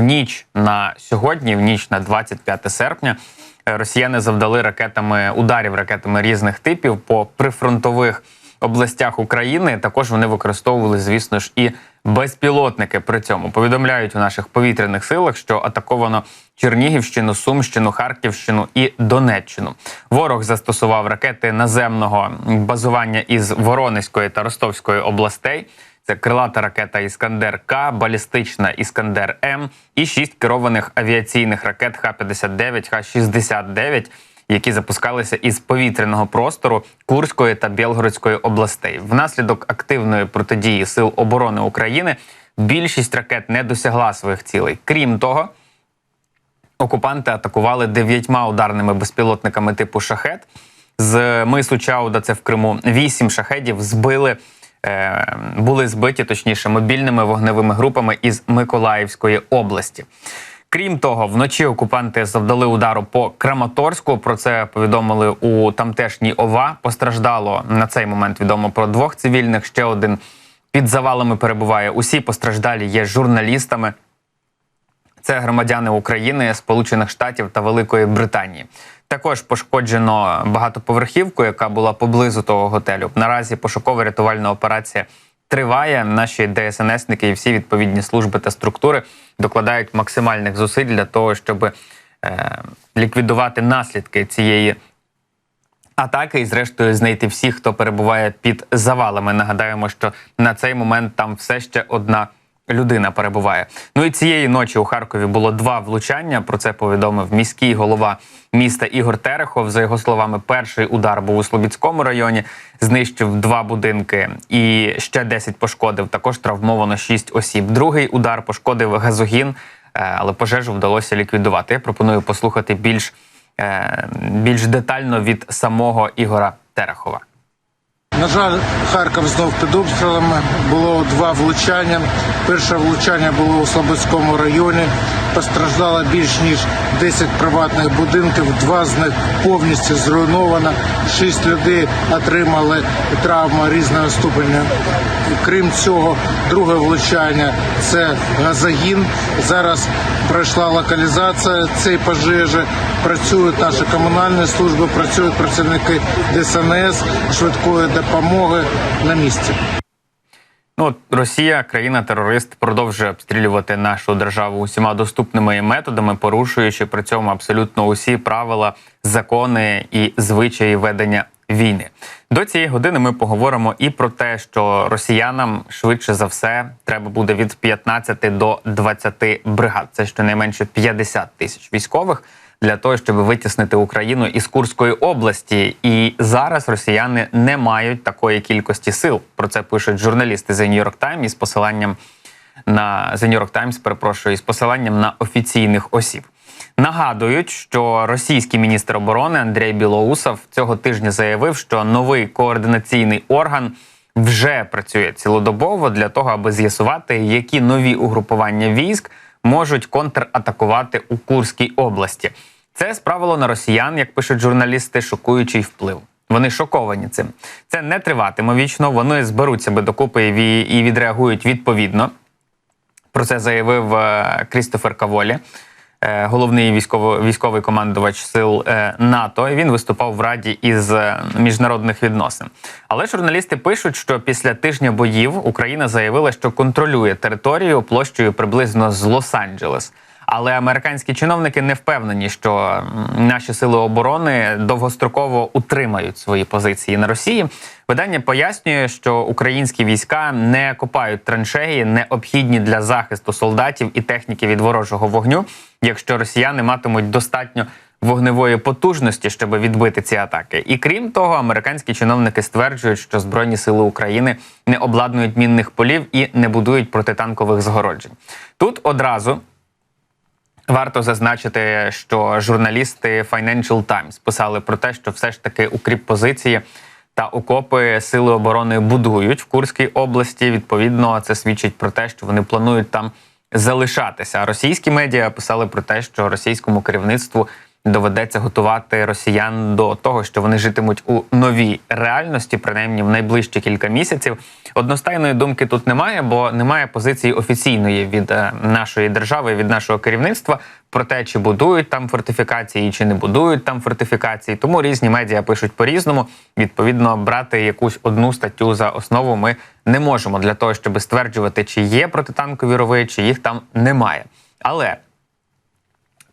ніч на сьогодні, в ніч на 25 серпня, е, росіяни завдали ракетами ударів ракетами різних типів по прифронтових областях України. Також вони використовували, звісно ж, і безпілотники. При цьому повідомляють у наших повітряних силах, що атаковано Чернігівщину, Сумщину, Харківщину і Донеччину. Ворог застосував ракети наземного базування із Воронезької та Ростовської областей. Це крилата ракета Іскандер К, балістична Іскандер М і шість керованих авіаційних ракет Х-59, Х-69, які запускалися із повітряного простору Курської та Білгородської областей. Внаслідок активної протидії сил оборони України більшість ракет не досягла своїх цілей. Крім того, окупанти атакували дев'ятьма ударними безпілотниками типу шахет з мису Чауда. Це в Криму. Вісім шахедів збили. Е, Були збиті точніше мобільними вогневими групами із Миколаївської області. Крім того, вночі окупанти завдали удару по Краматорську. Про це повідомили у тамтешній ОВА. Постраждало на цей момент відомо про двох цивільних. Ще один під завалами перебуває. Усі постраждалі є журналістами. Це громадяни України, Сполучених Штатів та Великої Британії. Також пошкоджено багатоповерхівку, яка була поблизу того готелю. Наразі пошукова рятувальна операція триває. Наші ДСНСники і всі відповідні служби та структури докладають максимальних зусиль для того, щоб е, ліквідувати наслідки цієї атаки і, зрештою, знайти всіх, хто перебуває під завалами. Нагадаємо, що на цей момент там все ще одна людина перебуває. Ну і цієї ночі у Харкові було два влучання. Про це повідомив міський голова міста Ігор Терехов. За його словами, перший удар був у Слобідському районі, знищив два будинки і ще 10 пошкодив. Також травмовано 6 осіб. Другий удар пошкодив газогін, е, але пожежу вдалося ліквідувати. Я пропоную послухати більш, е, більш детально від самого Ігора Терехова. На жаль, Харків знов під обстрілами. Було два влучання. Перше влучання було у Слободському районі. Постраждало більш ніж 10 приватних будинків. Два з них повністю зруйновано. Шість людей отримали травми різного ступеня. Крім цього, друге влучання це газогін. Зараз пройшла локалізація цієї пожежі. Працюють наші комунальні служби, працюють працівники ДСНС, швидкої допомоги на місці. Ну, от Росія, країна-терорист, продовжує обстрілювати нашу державу усіма доступними методами, порушуючи при цьому абсолютно усі правила, закони і звичаї ведення війни. До цієї години ми поговоримо і про те, що росіянам швидше за все треба буде від 15 до 20 бригад. Це щонайменше 50 тисяч військових для того, щоб витіснити Україну із Курської області. І зараз росіяни не мають такої кількості сил. Про це пишуть журналісти The New York Times із посиланням на The New York Times, перепрошую, із посиланням на офіційних осіб. Нагадують, що російський міністр оборони Андрій Білоусов цього тижня заявив, що новий координаційний орган вже працює цілодобово для того, аби з'ясувати, які нові угрупування військ можуть контратакувати у Курській області. Це справило на росіян, як пишуть журналісти, шокуючий вплив. Вони шоковані цим. Це не триватиме вічно. Вони зберуть себе докупи і відреагують відповідно. Про це заявив е, Крістофер Каволі, головний військово, військовий командувач сил е, НАТО. І Він виступав в Раді із е, міжнародних відносин. Але журналісти пишуть, що після тижня боїв Україна заявила, що контролює територію площею приблизно з Лос-Анджелес. Але американські чиновники не впевнені, що наші сили оборони довгостроково утримають свої позиції на Росії. Видання пояснює, що українські війська не копають траншеї, необхідні для захисту солдатів і техніки від ворожого вогню, якщо росіяни матимуть достатньо вогневої потужності, щоб відбити ці атаки. І крім того, американські чиновники стверджують, що збройні сили України не обладнують мінних полів і не будують протитанкових загороджень. Тут одразу Варто зазначити, що журналісти Financial Times писали про те, що все ж таки укріп позиції та окопи сили оборони будують в Курській області. Відповідно, це свідчить про те, що вони планують там залишатися. А російські медіа писали про те, що російському керівництву доведеться готувати росіян до того, що вони житимуть у новій реальності, принаймні в найближчі кілька місяців. Одностайної думки тут немає, бо немає позиції офіційної від е, нашої держави, від нашого керівництва про те, чи будують там фортифікації, чи не будують там фортифікації. Тому різні медіа пишуть по-різному. Відповідно, брати якусь одну статтю за основу ми не можемо для того, щоб стверджувати, чи є протитанкові рови, чи їх там немає. Але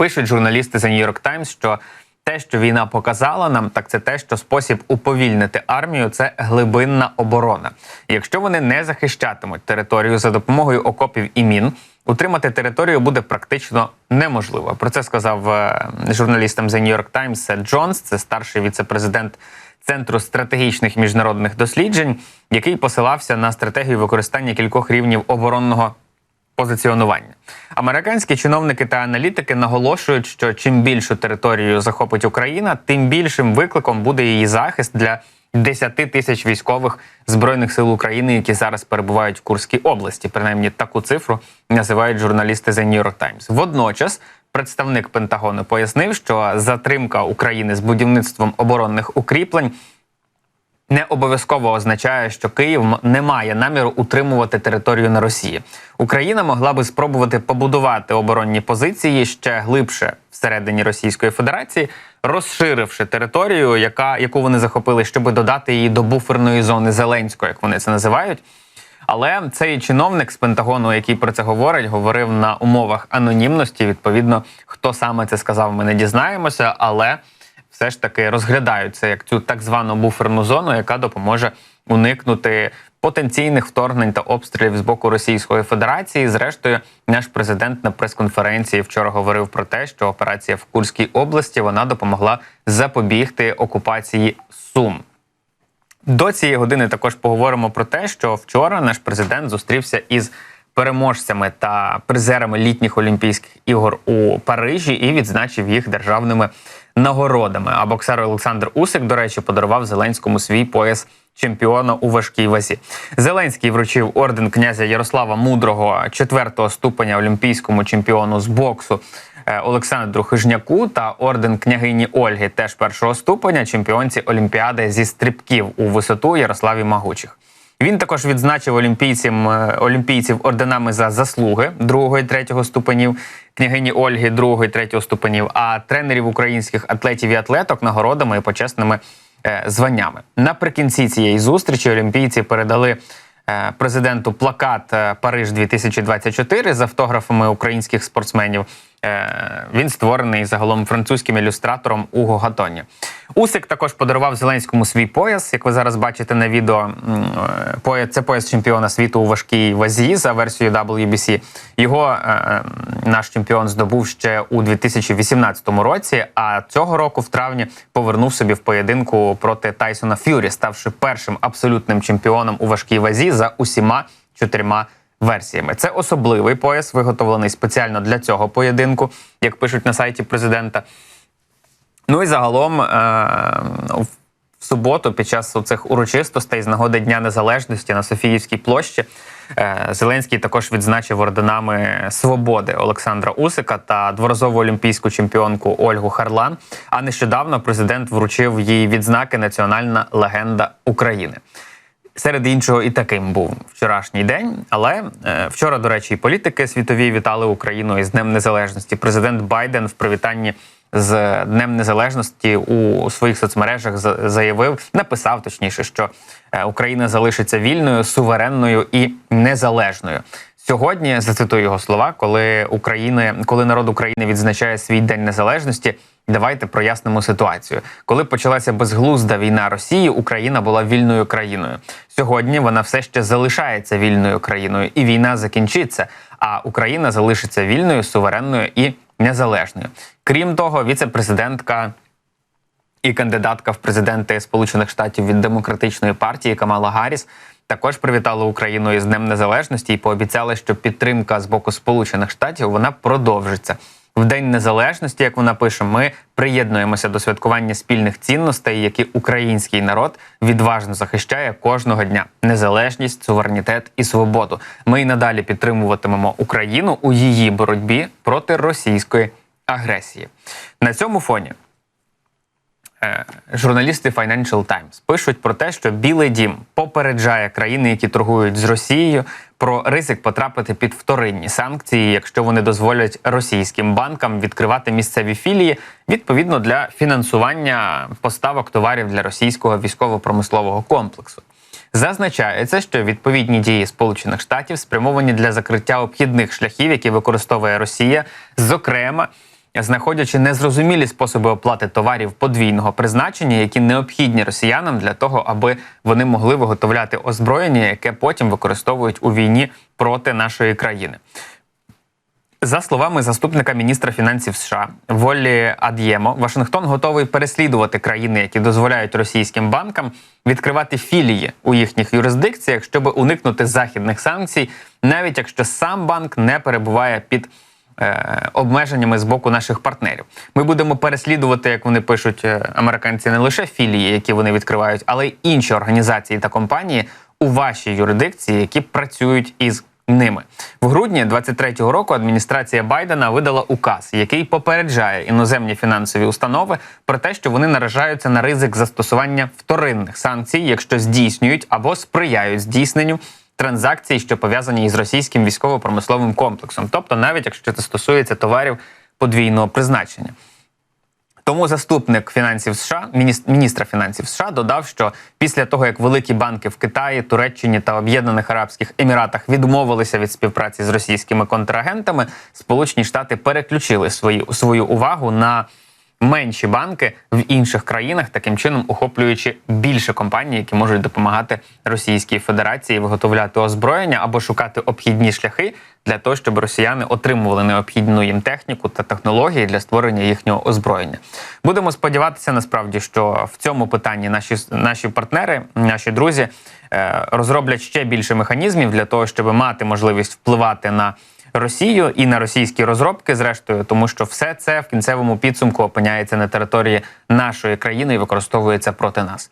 пишуть журналісти за New York Times, що те, що війна показала нам, так це те, що спосіб уповільнити армію це глибинна оборона. Якщо вони не захищатимуть територію за допомогою окопів і мін, утримати територію буде практично неможливо. Про це сказав е, журналістам The New York Times Сет Джонс, це старший віце-президент Центру стратегічних міжнародних досліджень, який посилався на стратегію використання кількох рівнів оборонного позиціонування. Американські чиновники та аналітики наголошують, що чим більшу територію захопить Україна, тим більшим викликом буде її захист для 10 тисяч військових збройних сил України, які зараз перебувають в Курській області. Принаймні таку цифру називають журналісти The New York Times. Водночас. Представник Пентагону пояснив, що затримка України з будівництвом оборонних укріплень не обов'язково означає, що Київ не має наміру утримувати територію на Росії. Україна могла би спробувати побудувати оборонні позиції ще глибше всередині Російської Федерації, розширивши територію, яка яку вони захопили, щоб додати її до буферної зони Зеленського, як вони це називають. Але цей чиновник з Пентагону, який про це говорить, говорив на умовах анонімності. Відповідно, хто саме це сказав, ми не дізнаємося, але все ж таки розглядають це як цю так звану буферну зону, яка допоможе уникнути потенційних вторгнень та обстрілів з боку Російської Федерації. Зрештою, наш президент на прес-конференції вчора говорив про те, що операція в Курській області вона допомогла запобігти окупації Сум. До цієї години також поговоримо про те, що вчора наш президент зустрівся із переможцями та призерами літніх Олімпійських ігор у Парижі і відзначив їх державними нагородами. А боксер Олександр Усик, до речі, подарував Зеленському свій пояс чемпіона у важкій вазі. Зеленський вручив орден князя Ярослава Мудрого четвертого ступеня олімпійському чемпіону з боксу е, Олександру Хижняку та орден княгині Ольги, теж першого ступеня, чемпіонці Олімпіади зі стрибків у висоту Ярославі Магучих. Він також відзначив олімпійцям, е, олімпійців орденами за заслуги другого і третього ступенів, княгині Ольги другого і третього ступенів, а тренерів українських атлетів і атлеток нагородами і почесними е, званнями. Наприкінці цієї зустрічі олімпійці передали е, президенту плакат Париж 2024 з автографами українських спортсменів. Він створений загалом французьким ілюстратором Уго Гатоні. Усик також подарував Зеленському свій пояс, як ви зараз бачите на відео. Е, це пояс чемпіона світу у важкій вазі за версією WBC. Його е, е, наш чемпіон здобув ще у 2018 році. А цього року, в травні, повернув собі в поєдинку проти Тайсона Ф'юрі, ставши першим абсолютним чемпіоном у важкій вазі за усіма чотирма версіями. Це особливий пояс, виготовлений спеціально для цього поєдинку, як пишуть на сайті президента. Ну і загалом е, в суботу, під час цих урочистостей з нагоди Дня Незалежності на Софіївській площі, е, Зеленський також відзначив орденами свободи Олександра Усика та дворазову олімпійську чемпіонку Ольгу Харлан. А нещодавно президент вручив їй відзнаки Національна легенда України. Серед іншого, і таким був вчорашній день. Але е, вчора, до речі, і політики світові вітали Україну із Днем Незалежності. Президент Байден в привітанні з Днем Незалежності у своїх соцмережах за- заявив, написав точніше, що е, Україна залишиться вільною, суверенною і незалежною. Сьогодні зацитую його слова, коли України, коли народ України відзначає свій день незалежності. Давайте прояснимо ситуацію. Коли почалася безглузда війна Росії, Україна була вільною країною. Сьогодні вона все ще залишається вільною країною, і війна закінчиться. А Україна залишиться вільною, суверенною і незалежною. Крім того, віце-президентка і кандидатка в президенти Сполучених Штатів від демократичної партії Камала Гарріс також привітала Україну із Днем Незалежності і пообіцяла, що підтримка з боку Сполучених Штатів вона продовжиться. В День Незалежності, як вона пише, ми приєднуємося до святкування спільних цінностей, які український народ відважно захищає кожного дня: незалежність, суверенітет і свободу. Ми й надалі підтримуватимемо Україну у її боротьбі проти російської агресії. На цьому фоні е, журналісти Financial Times пишуть про те, що Білий Дім попереджає країни, які торгують з Росією, про ризик потрапити під вторинні санкції, якщо вони дозволять російським банкам відкривати місцеві філії відповідно для фінансування поставок товарів для російського військово-промислового комплексу. Зазначається, що відповідні дії Сполучених Штатів спрямовані для закриття обхідних шляхів, які використовує Росія, зокрема знаходячи незрозумілі способи оплати товарів подвійного призначення, які необхідні росіянам для того, аби вони могли виготовляти озброєння, яке потім використовують у війні проти нашої країни. За словами заступника міністра фінансів США Воллі Ад'ємо, Вашингтон готовий переслідувати країни, які дозволяють російським банкам відкривати філії у їхніх юрисдикціях, щоб уникнути західних санкцій, навіть якщо сам банк не перебуває під обмеженнями з боку наших партнерів. Ми будемо переслідувати, як вони пишуть е, американці, не лише філії, які вони відкривають, але й інші організації та компанії у вашій юрисдикції, які працюють із ними в грудні 23-го року. Адміністрація Байдена видала указ, який попереджає іноземні фінансові установи про те, що вони наражаються на ризик застосування вторинних санкцій, якщо здійснюють або сприяють здійсненню транзакцій, що пов'язані із російським військово-промисловим комплексом, тобто навіть якщо це стосується товарів подвійного призначення. Тому заступник фінансів США, мініс- міністра фінансів США, додав, що після того, як великі банки в Китаї, Туреччині та Об'єднаних Арабських Еміратах відмовилися від співпраці з російськими контрагентами, Сполучені Штати переключили свої, свою увагу на менші банки в інших країнах, таким чином охоплюючи більше компаній, які можуть допомагати Російській Федерації виготовляти озброєння або шукати обхідні шляхи для того, щоб росіяни отримували необхідну їм техніку та технології для створення їхнього озброєння. Будемо сподіватися, насправді, що в цьому питанні наші наші партнери, наші друзі е, розроблять ще більше механізмів для того, щоб мати можливість впливати на. Росію і на російські розробки, зрештою, тому що все це в кінцевому підсумку опиняється на території нашої країни і використовується проти нас.